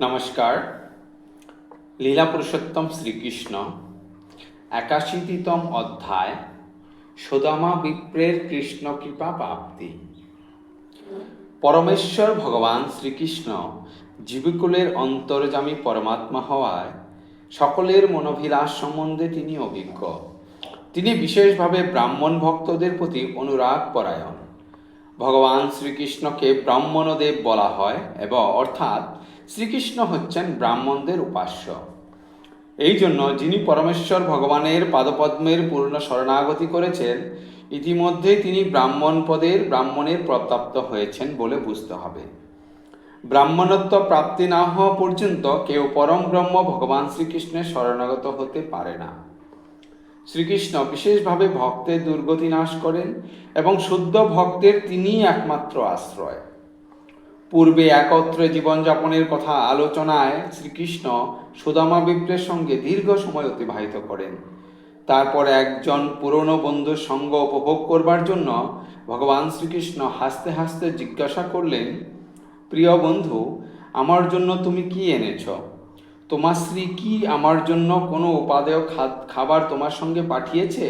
নমস্কার। লীলা পুরুষোত্তম শ্রীকৃষ্ণ, একাশীতিতম অধ্যায়, সুদামা বিপ্রের কৃষ্ণ কৃপা প্রাপ্তি। পরমেশ্বর ভগবান শ্রীকৃষ্ণ, জীবিকুলের অন্তর্জামী পরমাত্মা হওয়ায় সকলের মনোভিলাস সম্বন্ধে তিনি অভিজ্ঞ। তিনি বিশেষভাবে ব্রাহ্মণ ভক্তদের প্রতি অনুরাগ পরায়ণ। ভগবান শ্রীকৃষ্ণকে ব্রাহ্মণদেব বলা হয় এবং অর্থাৎ শ্রীকৃষ্ণ হচ্ছেন ব্রাহ্মণদের উপাস্য। এই জন্য যিনি পরমেশ্বর ভগবানের পাদপদ্মের পূর্ণ শরণাগতি করেছেন, ইতিমধ্যেই তিনি ব্রাহ্মণ পদের ব্রাহ্মণের প্রপ্রাপ্ত হয়েছেন বলে বুঝতে হবে। ব্রাহ্মণত্ব প্রাপ্তি না হওয়া পর্যন্ত কেউ পরম ব্রহ্ম ভগবান শ্রীকৃষ্ণের শরণাগত হতে পারে না। শ্রীকৃষ্ণ বিশেষভাবে ভক্তের দুর্গতি নাশ করেন এবং শুদ্ধ ভক্তের তিনিই একমাত্র আশ্রয়। পূর্বে একত্রে জীবনযাপনের কথা আলোচনায় শ্রীকৃষ্ণ সুদামা বিপ্রের সঙ্গে দীর্ঘ সময় অতিবাহিত করেন। তারপর একজন পুরনো বন্ধুর সঙ্গ উপভোগ করবার জন্য ভগবান শ্রীকৃষ্ণ হাসতে হাসতে জিজ্ঞাসা করলেন, প্রিয় বন্ধু, আমার জন্য তুমি কি এনেছ? তোমার স্ত্রী কি আমার জন্য কোনো উপাদেয় খাবার তোমার সঙ্গে পাঠিয়েছে?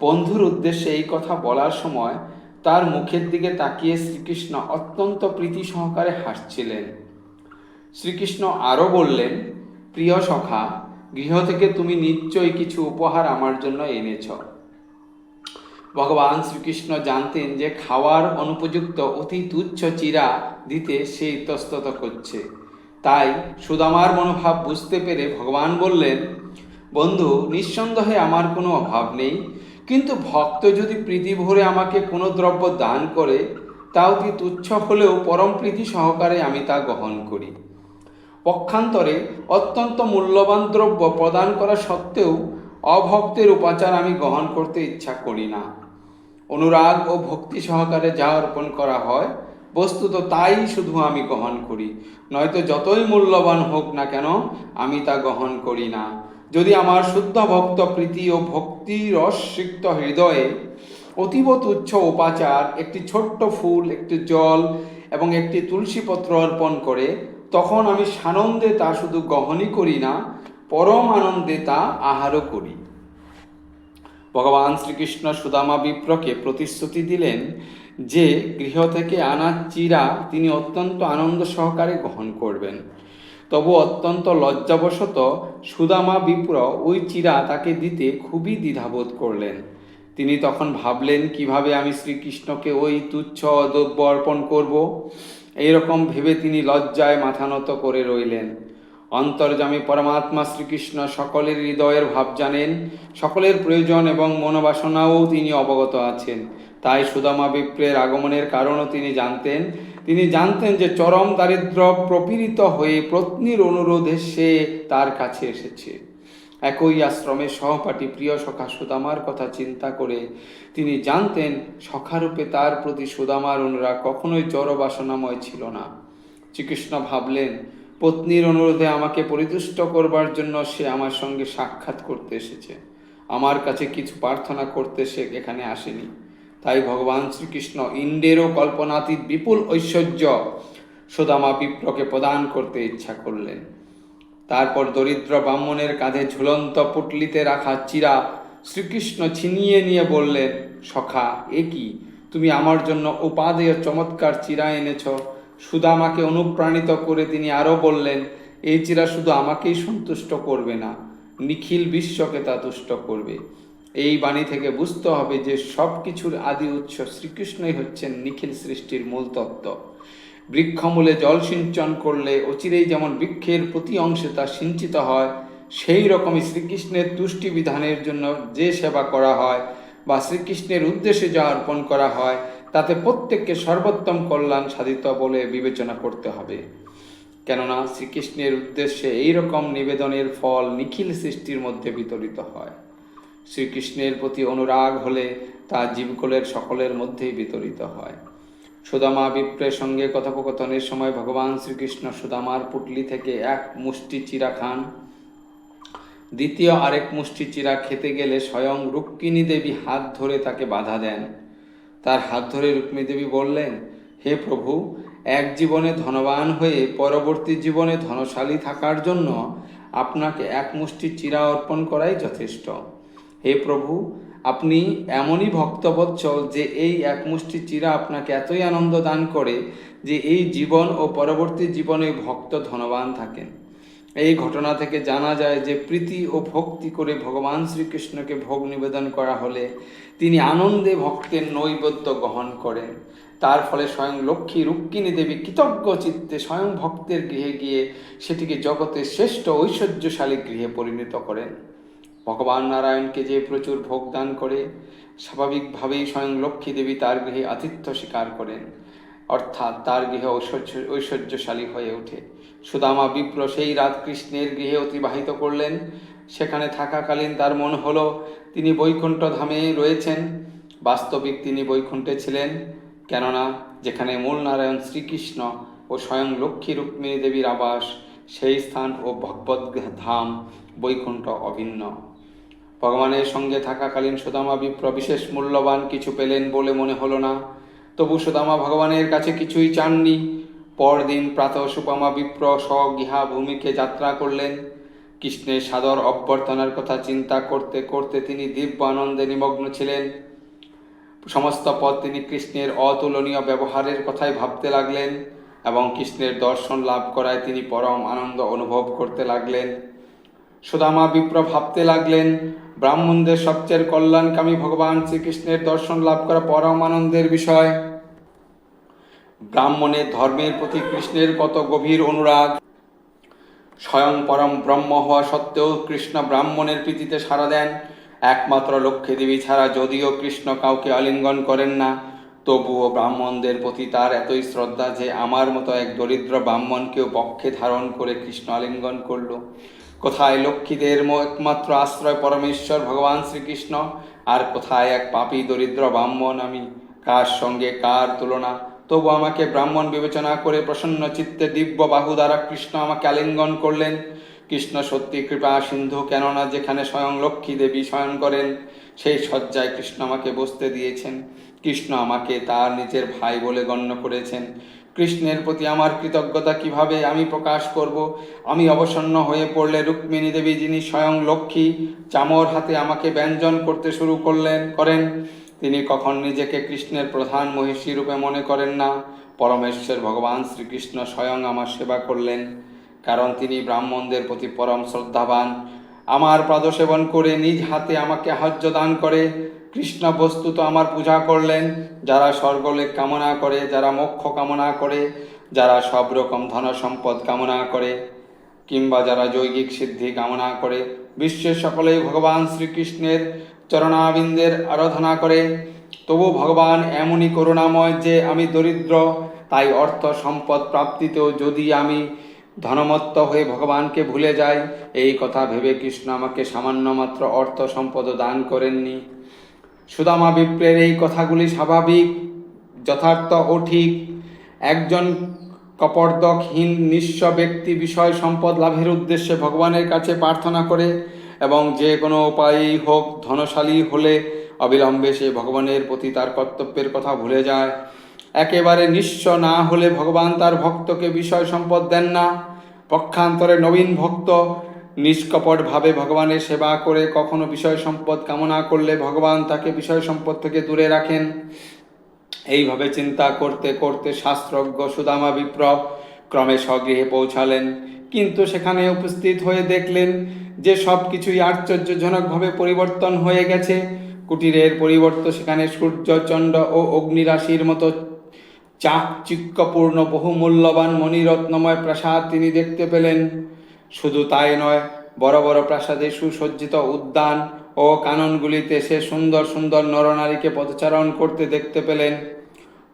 বন্ধুর উদ্দেশ্যে এই কথা বলার সময় তার মুখের দিকে তাকিয়ে শ্রীকৃষ্ণ অত্যন্ত প্রীতি সহকারে হাসছিলেন। শ্রীকৃষ্ণ আরও বললেন, প্রিয় সখা, গৃহ থেকে তুমি নিশ্চয়ই কিছু উপহার আমার জন্য এনেছ। ভগবান শ্রীকৃষ্ণ জানতেন যে খাওয়ার অনুপযুক্ত অতি তুচ্ছ চিরা দিতে সে ইতস্তত করছে। তাই সুদামার মনোভাব বুঝতে পেরে ভগবান বললেন, বন্ধু, নিঃসন্দেহে আমার কোনো অভাব নেই। কিন্তু ভক্ত যদি প্রীতি ভরে আমাকে কোনো দ্রব্য দান করে তা অতি তুচ্ছ হলেও পরম প্রীতি সহকারে আমি তা গ্রহণ করি। পক্ষান্তরে অত্যন্ত মূল্যবান দ্রব্য প্রদান করা সত্ত্বেও অভক্তের উপাচার আমি গ্রহণ করতে ইচ্ছা করি না। অনুরাগ ও ভক্তি সহকারে যা অর্পণ করা হয়, বস্তুত তাই শুধু আমি গ্রহণ করি। নয়তো যতই মূল্যবান হোক না কেন, আমি তা গ্রহণ করি না। যদি আমার শুদ্ধ ভক্ত প্রীতি ও ভক্তি রসিক্ত হৃদয়ে অতীব তুচ্ছ উপাচার, একটি ছোট্ট ফুল, একটি জল এবং একটি তুলসী পত্র অর্পণ করে, তখন আমি সানন্দে তা শুধু গ্রহণই করি না, পরম আনন্দে তা আহারও করি। ভগবান শ্রীকৃষ্ণ সুদামা বিপ্রকে প্রতিশ্রুতি দিলেন যে, গৃহ থেকে আনা চিরা তিনি অত্যন্ত আনন্দ সহকারে গ্রহণ করবেন। তবু অত্যন্ত লজ্জাবশত সুদামা বিপ্র ওই চিরা তাকে দিতে খুবই দ্বিধাবোধ করলেন। তিনি তখন ভাবলেন, কীভাবে আমি শ্রীকৃষ্ণকে ওই তুচ্ছ দ্রব্য অর্পণ করব? এইরকম ভেবে তিনি লজ্জায় মাথা নত করে রইলেন। অন্তর্জামী পরমাত্মা শ্রীকৃষ্ণ সকলের হৃদয়ের ভাব জানেন, সকলের প্রয়োজন এবং মনোবাসনাও তিনি অবগত আছেন। তাই সুদামা বিপ্রের আগমনের কারণও তিনি জানতেন। তিনি জানতেন যে চরম দারিদ্র প্রপীড়িত হয়ে পত্নীর অনুরোধে সে তার কাছে এসেছে। একই আশ্রমের সহপাঠী প্রিয় সখা সুদামার কথা চিন্তা করে তিনি জানতেন সখারূপে তার প্রতি সুদামার অনুরাগ কখনোই জড় বাসনাময় ছিল না। শ্রীকৃষ্ণ ভাবলেন, পত্নীর অনুরোধে আমাকে পরিতুষ্ট করবার জন্য সে আমার সঙ্গে সাক্ষাৎ করতে এসেছে। আমার কাছে কিছু প্রার্থনা করতে সে এখানে আসেনি। তাই ভগবান শ্রীকৃষ্ণ ইন্দ্রেরও কল্পনাতীত বিপুল ঐশ্বর্য সুদামা বিপ্রকে প্রদান করতে ইচ্ছা করলেন। তারপর দরিদ্র ব্রাহ্মণের কাঁধে ঝুলন্ত পুটলিতে রাখা চিরা শ্রীকৃষ্ণ ছিনিয়ে নিয়ে বললেন, সখা, এ কি? তুমি আমার জন্য উপাদেয় চমৎকার চিরা এনেছ। সুদামাকে অনুপ্রাণিত করে তিনি আরও বললেন, এই চিরা শুধু আমাকেই সন্তুষ্ট করবে না, নিখিল বিশ্বকে তা তুষ্ট করবে। এই বাণী থেকে বুঝতে হবে যে সব কিছুর আদি উৎস শ্রীকৃষ্ণই হচ্ছেন নিখিল সৃষ্টির মূল তত্ত্ব। বৃক্ষমূলে জল সিঞ্চন করলে অচিরেই যেমন বৃক্ষের প্রতি অংশে তা সিঞ্চিত হয়, সেই রকমই শ্রীকৃষ্ণের তুষ্টি বিধানের জন্য যে সেবা করা হয় বা শ্রীকৃষ্ণের উদ্দেশ্যে যা অর্পণ করা হয়, তাতে প্রত্যেককে সর্বোত্তম কল্যাণ সাধিত বলে বিবেচনা করতে হবে। কেননা শ্রীকৃষ্ণের উদ্দেশ্যে এই রকম নিবেদনের ফল নিখিল সৃষ্টির মধ্যে বিতরিত হয়। শ্রীকৃষ্ণের প্রতি অনুরাগ হলে তা জীবকুলের সকলের মধ্যেই বিতরিত হয়। সুদামা বিপ্রের সঙ্গে কথোপকথনের সময় ভগবান শ্রীকৃষ্ণ সুদামার পুটলি থেকে এক মুষ্টি চিরা খান। দ্বিতীয় আরেক মুষ্টি চিরা খেতে গেলে স্বয়ং রুক্মিণী দেবী হাত ধরে তাকে বাধা দেন। তার হাত ধরে রুক্মিণী দেবী বললেন, হে প্রভু, এক জীবনে ধনবান হয়ে পরবর্তী জীবনে ধনশালী থাকার জন্য আপনাকে এক মুষ্টি চিরা অর্পণ করাই যথেষ্ট। হে প্রভু, আপনি এমনই ভক্তবৎসল যে এই এক মুষ্টি চিরা আপনাকে এতই আনন্দ দান করে যে এই জীবন ও পরবর্তী জীবনে ভক্ত ধনবান থাকেন। এই ঘটনা থেকে জানা যায় যে প্রীতি ও ভক্তি করে ভগবান শ্রীকৃষ্ণকে ভোগ নিবেদন করা হলে তিনি আনন্দে ভক্তের নৈবেদ্য গ্রহণ করেন। তার ফলে স্বয়ং লক্ষ্মী রুক্মিণী দেবী কৃতজ্ঞ চিত্তে স্বয়ং ভক্তের গৃহে গিয়ে সেটিকে জগতের শ্রেষ্ঠ ঐশ্বর্যশালী গৃহে পরিণত করেন। ভগবান নারায়ণকে যে প্রচুর ভোগ দান করে, স্বাভাবিকভাবেই স্বয়ং লক্ষ্মী দেবী তার গৃহে আতিথ্য স্বীকার করেন। অর্থাৎ তার গৃহে ঐশ্বর্য, ঐশ্বর্যশালী হয়ে ওঠে। সুদামা বিপ্র সেই রাত কৃষ্ণের গৃহে অতিবাহিত করলেন। সেখানে থাকাকালীন তার মন হলো, তিনি বৈকুণ্ঠ ধামে রয়েছেন। বাস্তবিক তিনি বৈকুণ্ঠে ছিলেন। কেননা, যেখানে মূল নারায়ণ শ্রীকৃষ্ণ ও স্বয়ং লক্ষ্মী রুক্মিণী দেবীর আবাস, সেই স্থান ও ভগবদ ধাম বৈকুণ্ঠ অভিন্ন। ভগবানের সঙ্গে থাকাকালীন সুদামা বিপ্র বিশেষ মূল্যবান কিছু পেলেন বলে মনে হলো না। তবু সুদামা ভগবানের কাছে কিছুই চাননি। পরদিন প্রাতঃ সুপামা বিপ্র স্বগৃহা ভূমিকে যাত্রা করলেন। কৃষ্ণের সাদর অভ্যর্থনার কথা চিন্তা করতে করতে তিনি দিব্য আনন্দে নিমগ্ন ছিলেন। সমস্ত পথ তিনি কৃষ্ণের অতুলনীয় ব্যবহারের কথাই ভাবতে লাগলেন এবং কৃষ্ণের দর্শন লাভ করায় তিনি পরম আনন্দ অনুভব করতে লাগলেন। সুদামা বিপ্র ভাবতে লাগলেন ব্রাহ্মণদের সবচেয়ে কল্যাণকামী ভগবান শ্রীকৃষ্ণের দর্শন লাভ করা পরম আনন্দের বিষয়। ব্রাহ্মণের ধর্মের প্রতি কৃষ্ণের কত গভীর অনুরাগ। স্বয়ং পরম ব্রহ্ম হওয়া সত্ত্বেও কৃষ্ণ ব্রাহ্মণের প্রীতিতে সাড়া দেন। একমাত্র লক্ষ্মী দেবী ছাড়া যদিও কৃষ্ণ কাউকে আলিঙ্গন করেন না, তবুও ব্রাহ্মণদের প্রতি তার এতই শ্রদ্ধা যে আমার মতো এক দরিদ্র ব্রাহ্মণকেও পক্ষে ধারণ করে কৃষ্ণ আলিঙ্গন করল। কোথায় লক্ষ্মীদের একমাত্র আশ্রয় পরমেশ্বর ভগবান শ্রীকৃষ্ণ? আর কোথায় এক পাপী দরিদ্র ব্রাহ্মণ? আমি কার সঙ্গে কার তুলনা? তবু আমাকে ব্রাহ্মণ বিবেচনা করে প্রসন্ন চিত্তে দিব্য বাহু দ্বারা কৃষ্ণ আমাকে আলিঙ্গন করলেন। কৃষ্ণ সত্যি কৃপা সিন্ধু কেননা যেখানে স্বয়ং লক্ষ্মী দেবী শয়ন করেন, সেই শয্যায় কৃষ্ণ আমাকে বসতে দিয়েছেন। কৃষ্ণ আমাকে তার নিজের ভাই বলে গণ্য করেছেন। কৃষ্ণের প্রতি আমার কৃতজ্ঞতা কীভাবে আমি প্রকাশ করব? আমি অবসন্ন হয়ে পড়লে রুক্মিণী দেবী যিনি স্বয়ং লক্ষ্মী, চামর হাতে আমাকে ব্যঞ্জন করতে শুরু করলেন, করেন। তিনি কখন নিজেকে কৃষ্ণের প্রধান মহিষী রূপে মনে করেন না। পরমেশ্বর ভগবান শ্রীকৃষ্ণ স্বয়ং আমার সেবা করলেন, কারণ তিনি ব্রাহ্মণদের প্রতি পরম শ্রদ্ধাবান। আমার পাদসেবন করে নিজ হাতে আমাকে আহার্য দান করে কৃষ্ণ বস্তুত আমার পূজা করলেন, যারা স্বর্গলেখ কামনা করে, যারা মোক্ষ কামনা করে, যারা সব রকম ধন সম্পদ কামনা করে, কিংবা যারা যৌগিক সিদ্ধি কামনা করে, বিশ্বের সকলেই ভগবান শ্রীকৃষ্ণের চরণাবিন্দের আরাধনা করে। তবু ভগবান এমনই করুণাময় যে আমি দরিদ্র, তাই অর্থ সম্পদ প্রাপ্তিতেও যদি আমি ধনমত্ত হয়ে ভগবানকে ভুলে যাই, এই কথা ভেবে কৃষ্ণ আমাকে সামান্য মাত্র অর্থ সম্পদ দান করেননি। সুদামা বিপ্রের এই কথাগুলি স্বাভাবিক, যথার্থ ও ঠিক। একজন কপর্দকহীন নিঃস্ব ব্যক্তি বিষয় সম্পদ লাভের উদ্দেশ্যে ভগবানের কাছে প্রার্থনা করে এবং যে কোনো উপায়েই হোক ধনশালী হলে অবিলম্বে সে ভগবানের প্রতি তার কর্তব্যের কথা ভুলে যায়। একেবারে নিঃস্ব না হলে ভগবান তার ভক্তকে বিষয় সম্পদ দেন না। পক্ষান্তরে নবীন ভক্ত নিষ্কপটভাবে ভগবানের সেবা করে কখনো বিষয় সম্পদ কামনা করলে ভগবান তাকে বিষয় সম্পদ থেকে দূরে রাখেন। এইভাবে চিন্তা করতে করতে শাস্ত্রজ্ঞ সুদামা বিপ্র ক্রমে স্বগৃহে পৌঁছালেন। কিন্তু সেখানে উপস্থিত হয়ে দেখলেন যে সব কিছুই আশ্চর্যজনকভাবে পরিবর্তন হয়ে গেছে। কুটিরের পরিবর্তন সেখানে সূর্য সূর্যচন্দ্র ও অগ্নিরাশির মতো চাকচিক্যপূর্ণ বহু মূল্যবান মণিরত্নময় প্রাসাদ তিনি দেখতে পেলেন। শুধু তাই নয়, বড় বড় প্রাসাদে সুসজ্জিত উদ্যান ও কাননগুলিতে সে সুন্দর সুন্দর নরনারীকে পদচারণ করতে দেখতে পেলেন।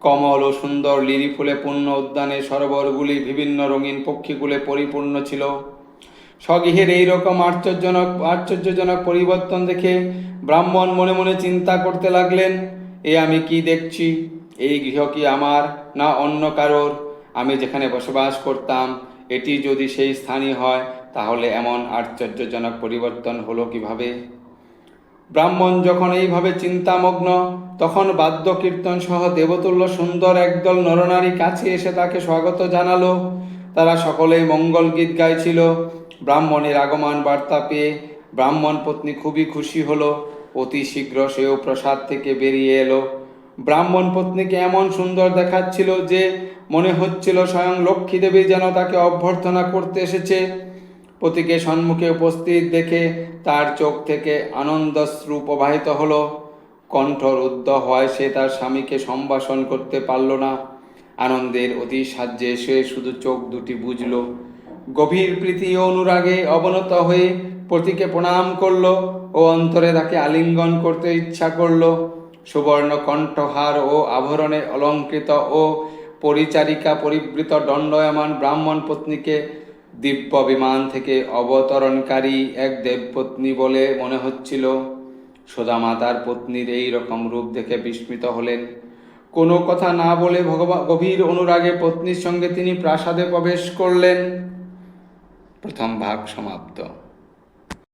কমল ও সুন্দর লিলি ফুলে পূর্ণ উদ্যানে সরোবরগুলি বিভিন্ন রঙিন পক্ষীগুলো পরিপূর্ণ ছিল। স্বগৃহের এইরকম আশ্চর্যজনক আশ্চর্যজনক পরিবর্তন দেখে ব্রাহ্মণ মনে মনে চিন্তা করতে লাগলেন, এ আমি কি দেখছি? এই গৃহ কি আমার না অন্য কারোর? আমি যেখানে বসবাস করতাম এটি যদি সেই স্থানই হয়, তাহলে এমন আশ্চর্যজনক পরিবর্তন হলো কীভাবে? ব্রাহ্মণ যখন এইভাবে চিন্তামগ্ন, তখন বাদ্য কীর্তন সহ দেবতুল্য সুন্দর একদল নরনারী কাছে এসে তাকে স্বাগত জানালো। তারা সকলেই মঙ্গল গীত গাইছিল। ব্রাহ্মণের আগমন বার্তা পেয়ে ব্রাহ্মণ পত্নী খুবই খুশি হলো। অতি শীঘ্র সেও প্রসাদ থেকে বেরিয়ে এলো। ব্রাহ্মণ পত্নীকে এমন সুন্দর দেখাচ্ছিল যে মনে হচ্ছিল স্বয়ং লক্ষ্মী দেবী যেন তাকে অভ্যর্থনা করতে এসেছে। পতিকে সম্মুখে উপস্থিত দেখে তার চোখ থেকে আনন্দশ্রু প্রবাহিত হলো। কণ্ঠ রুদ্ধ হয় সে, তার স্বামীকে সম্ভাষণ করতে পারল না। আনন্দের অতি সাহায্যে সে শুধু চোখ দুটি বুঝল। গভীর প্রীতি ও অনুরাগে অবনত হয়ে পতিকে প্রণাম করল ও অন্তরে তাকে আলিঙ্গন করতে ইচ্ছা করল। সুবর্ণ কণ্ঠহার ও আভরণে অলঙ্কৃত ও পরিচারিকা পরিবৃত দণ্ডয়মান ব্রাহ্মণ পত্নীকে দিব্য বিমান থেকে অবতরণকারী এক দেবপত্নী বলে মনে হচ্ছিল। সুদামাতার পত্নীর এই রকম রূপ দেখে বিস্মিত হলেন। কোনো কথা না বলে ভগবান গভীর অনুরাগে পত্নীর সঙ্গে তিনি প্রাসাদে প্রবেশ করলেন। প্রথম ভাগ সমাপ্ত।